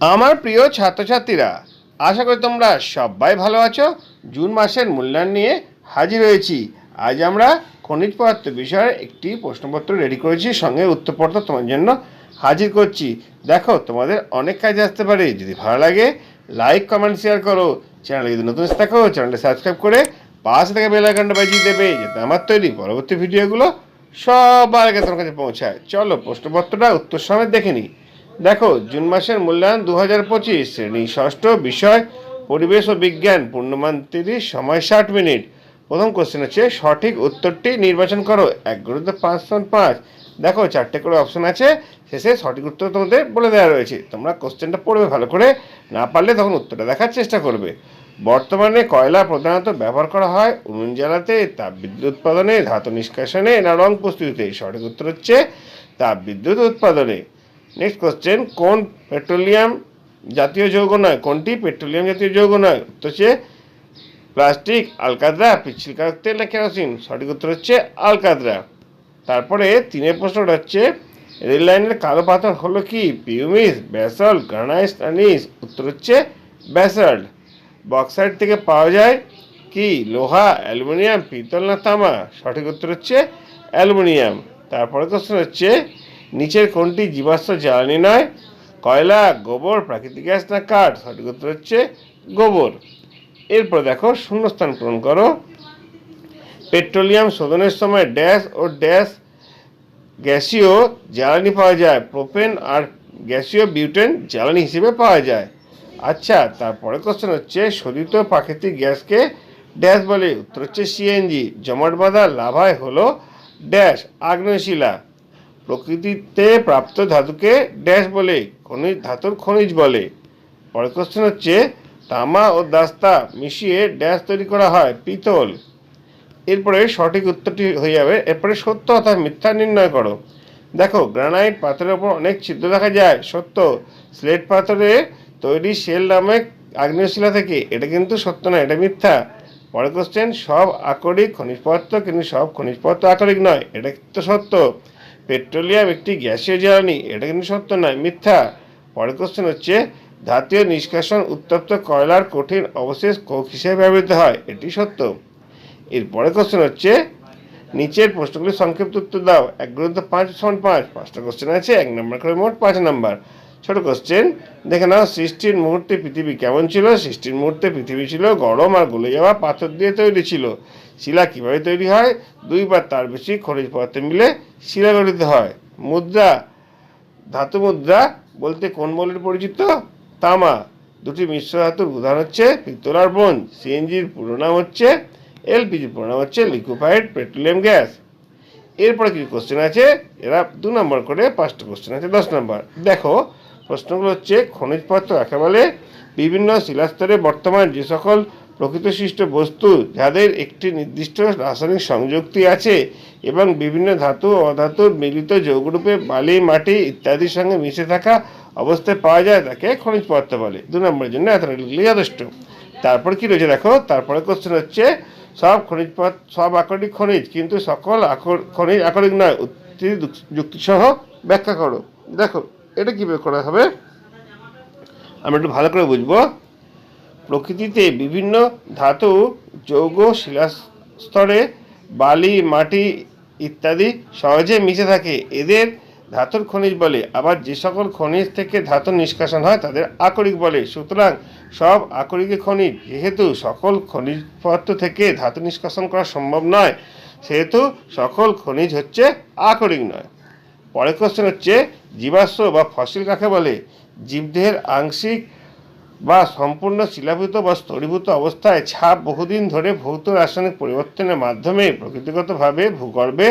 আমার প্রিয় ছাত্রছাত্রীরা, আশা করি তোমরা সবাই ভালো আছো। জুন মাসের মূল্যায়ন নিয়ে হাজির হয়েছি। আজ আমরা খনিজ পদার্থ বিষয়ে একটি প্রশ্নপত্র রেডি করেছি, সঙ্গে উত্তরপত্র তোমার জন্য হাজির করছি। দেখো, তোমাদের অনেক কাজে আসতে পারে। যদি ভালো লাগে লাইক কমেন্ট শেয়ার করো। চ্যানেলে যদি নতুন থাকো চ্যানেলটা সাবস্ক্রাইব করে পাশে থেকে বেল আইকনটা বাজিয়ে দেবে, যাতে আমার তৈরি পরবর্তী ভিডিওগুলো সবার আগে তোমার কাছে পৌঁছায়। চলো, প্রশ্নপত্রটা উত্তর সমেত দেখে নিই। দেখো, জুন মাসের মূল্যায়ন দু হাজার পঁচিশ। শ্রেণি, ষষ্ঠ বিষয়, পরিবেশ ও বিজ্ঞান, পূর্ণমান তিরিশ, সময় ষাট মিনিট। প্রথম কোশ্চেন হচ্ছে, সঠিক উত্তরটি নির্বাচন করো। এক গুরুত্ব পাঁচ পয়েন্ট পাঁচ। দেখো, চারটে করে অপশন আছে। শেষে সঠিক উত্তর তোমাদের বলে দেওয়া রয়েছে। তোমরা কোশ্চেনটা পড়বে ভালো করে। না পারলে তখন উত্তরটা দেখার চেষ্টা করবে। বর্তমানে কয়লা প্রধানত ব্যবহার করা হয়? উনুন জ্বালাতে, তাপবিদ্যুৎ উৎপাদনে, ধাতু নিষ্কাশনে না রং প্রস্তুতিতে? সঠিক উত্তর হচ্ছে, তাপবিদ্যুৎ উৎপাদনে। নেক্সট কোশ্চেন কোন পেট্রোলিয়াম জাতীয় যৌগ নয়? কোনটি? পেট্রোলিয়াম জাতীয় যৌগ নয়। উত্তর হচ্ছে প্লাস্টিক আলকাদ্রা পিচ্ছিলকারক তেল না কেরোসিন সঠিক উত্তর হচ্ছে আলকাদ্রা তারপরে তিনের প্রশ্নটা হচ্ছে, রেল লাইনের কালো পাথর হলো কি? পিউমিস ব্যাসল্ট গ্রানাইট আনিস উত্তর হচ্ছে ব্যাসল্ট বক্সাইড থেকে পাওয়া যায় কি? লোহা অ্যালুমিনিয়াম পিতল না তামা? সঠিক উত্তর হচ্ছে অ্যালুমিনিয়াম তারপরে কোশ্চেন হচ্ছে নিচের কোনটি জীবাশ্ম জ্বালানি নয়? কয়লা, গোবর, প্রাকৃতিক গ্যাস না কাঠ? সঠিক উত্তর হচ্ছে গোবর। এরপর দেখো শূন্যস্থান পূরণ করো। পেট্রোলিয়াম শোধনের সময় ড্যাশ ও ড্যাশ গ্যাসীয় জ্বালানি পাওয়া যায়। প্রোপেন আর গ্যাসীয় বিউটেন জ্বালানি হিসেবে পাওয়া যায়। আচ্ছা তারপরে কোশ্চেন হচ্ছে, শোধিত প্রাকৃতিক গ্যাসকে ড্যাশ বলে। উত্তর হচ্ছে সিএনজি জমাট বাঁধা লাভায় হলো ড্যাশ, আগ্নেয়শিলা। প্রকৃতিতে প্রাপ্ত ধাতুকে ড্যাশ বলে, খনিজ, ধাতুর খনিজ বলে। পরের কোশ্চেন হচ্ছে, তামা ও দাস্তা মিশিয়ে ড্যাশ তৈরি করা হয়, পিতল। এরপরে সঠিক উত্তরটি হয়ে যাবে। এরপরে সত্য অর্থাৎ মিথ্যা নির্ণয় করো। দেখো, গ্রানাইট পাথরের ওপর অনেক ছিদ্র দেখা যায়। সত্য, স্লেট পাথরে তৈরি শেল নামে আগ্নেয়শিলা থেকে। এটা কিন্তু সত্য নয়, এটা মিথ্যা। পরের কোশ্চেন সব আকরিক খনিজ পদার্থ কিন্তু সব খনিজ পদার্থ আকরিক নয়, এটা কিন্তু সত্য। পেট্রোলিয়াম একটি গ্যাসীয় জ্বালানি। এটা কিন্তু সত্য নয়, মিথ্যা। পরের কোশ্চেন হচ্ছে ধাতীয় নিষ্কাশন উত্তপ্ত কয়লার কঠিন অবশেষ কোক হিসেবে ব্যবহৃত হয়? এটি সত্য। এরপরে কোশ্চেন হচ্ছে, নিচের প্রশ্নগুলি সংক্ষিপ্ত উত্তর দাও। এক গুরুত্ব পাঁচ সমান পাঁচ। পাঁচটা কোশ্চেন আছে, এক নম্বর করে মোট পাঁচ নম্বর। ছোট কোশ্চেন দেখে নাও সৃষ্টির মুহূর্তে পৃথিবী কেমন ছিল? সৃষ্টির মুহূর্তে পৃথিবী ছিল গরম আর গলে যাওয়া পাথর দিয়ে তৈরি ছিল। শিলা কীভাবে তৈরি হয়? দুই বা তার বেশি খনিজ পদার্থ মিলে শিলা গঠিত হয়। মুদ্রা, ধাতু মুদ্রা বলতে কোন মৌলের পরিচিত? তামা। দুটি মিশ্র ধাতুর উদাহরণ হচ্ছে পিত্তল আর সিএনজির পুরো নাম হচ্ছে এলপিজির পুরো নাম হচ্ছে লিকুইফাইড পেট্রোলিয়াম গ্যাস। এরপরে কিছু কোশ্চেন আছে, এরা দু নম্বর করে, পাঁচটা কোশ্চেন আছে, দশ নম্বর। দেখো, প্রশ্নগুলো হচ্ছে খনিজ পদার্থ একেবারে বিভিন্ন শিলাস্তরে বর্তমান যে সকল প্রকৃত সৃষ্ট বস্তু যাদের একটি নির্দিষ্ট রাসায়নিক সংযুক্তি আছে এবং বিভিন্ন ধাতু অধাতুর মিলিত যৌগরূপে বালি, মাটি ইত্যাদির সঙ্গে মিশে থাকা অবস্থায় পাওয়া যায়, তাকে খনিজ পদার্থ বলে। দু নম্বরের জন্য লিখলে যথেষ্ট। তারপর কি রয়েছে দেখো? তারপরে কোশ্চেন হচ্ছে, সব খনিজ সব আকরিক খনিজ, কিন্তু সকল আকর, খনিজ আকরিক নয়, উক্তি যুক্তিসহ ব্যাখ্যা করো। দেখো, এটা কীভাবে করা হবে? আমরা একটু ভালো করে বুঝব। প্রকৃতিতে বিভিন্ন ধাতু, যৌগ, শিলাস্তরে, বালি, মাটি ইত্যাদি সহজে মিশে থাকে। এদের ধাতুর খনিজ বলে। আবার যে সকল খনিজ থেকে ধাতু নিষ্কাশন হয়, তাদের আকরিক বলে। সুতরাং সব আকরিক খনিজ, যেহেতু সকল খনিজ পদার্থ থেকে ধাতু নিষ্কাশন করা সম্ভব নয়, সেহেতু সকল খনিজ হচ্ছে আকরিক নয়। পরের কোশ্চেন হচ্ছে, জীবাশ্ম বা ফসিল কাকে বলে? জীবদেহের আংশিক বা সম্পূর্ণ শিলাভূত বা স্তরীভূত অবস্থায় ছাপ বহুদিন ধরে ভৌত রাসায়নিক পরিবর্তনের মাধ্যমে প্রকৃতিগতভাবে, ভূগর্ভে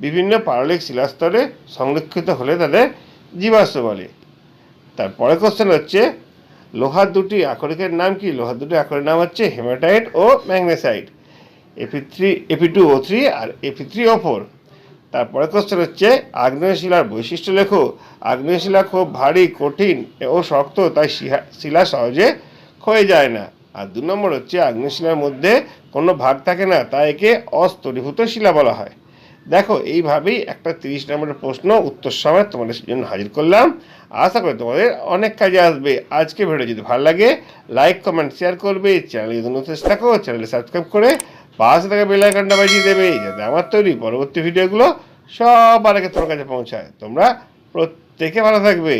বিভিন্ন পারলিক শিলাস্তরে সংরক্ষিত হলে তাদের জীবাশ্ম বলে। তারপরে কোশ্চেন হচ্ছে, লোহার দুটি আকরিকের নাম কি? লোহার দুটি আকরিকের নাম হচ্ছে হেমাটাইট ও magnesite, AP three, AP two ও থ্রি আর এপি থ্রি ও ফোর। তারপরে কোশ্চেন হচ্ছে আগ্নেয়শিলার বৈশিষ্ট্য লেখো। আগ্নেয়শিলা খুব ভারী, কঠিন ও শক্ত, তাই শিলা সহজে ক্ষয়ে যায় না। আর দু নম্বর হচ্ছে আগ্নেয়শিলার মধ্যে কোনো ভাগ থাকে না, তাই একে অস্তরীভূত শিলা বলা হয়। দেখো, এইভাবেই একটা তিরিশ নম্বরের প্রশ্ন, উত্তর সময় তোমাদের জন্য হাজির করলাম। আশা করি তোমাদের অনেক কাজে আসবে। আজকে ভিডিও যদি ভালো লাগে লাইক কমেন্ট শেয়ার করবে। চ্যানেল যদি নতুন থাকো চ্যানেলে সাবস্ক্রাইব করে পাশে থাকা বেল আইকনটা বাজিয়ে দেবে যাতে আমার তৈরি। পরবর্তী ভিডিওগুলো সবার আগে তোমার কাছে পৌঁছায়। তোমরা প্রত্যেকে ভালো থাকবে।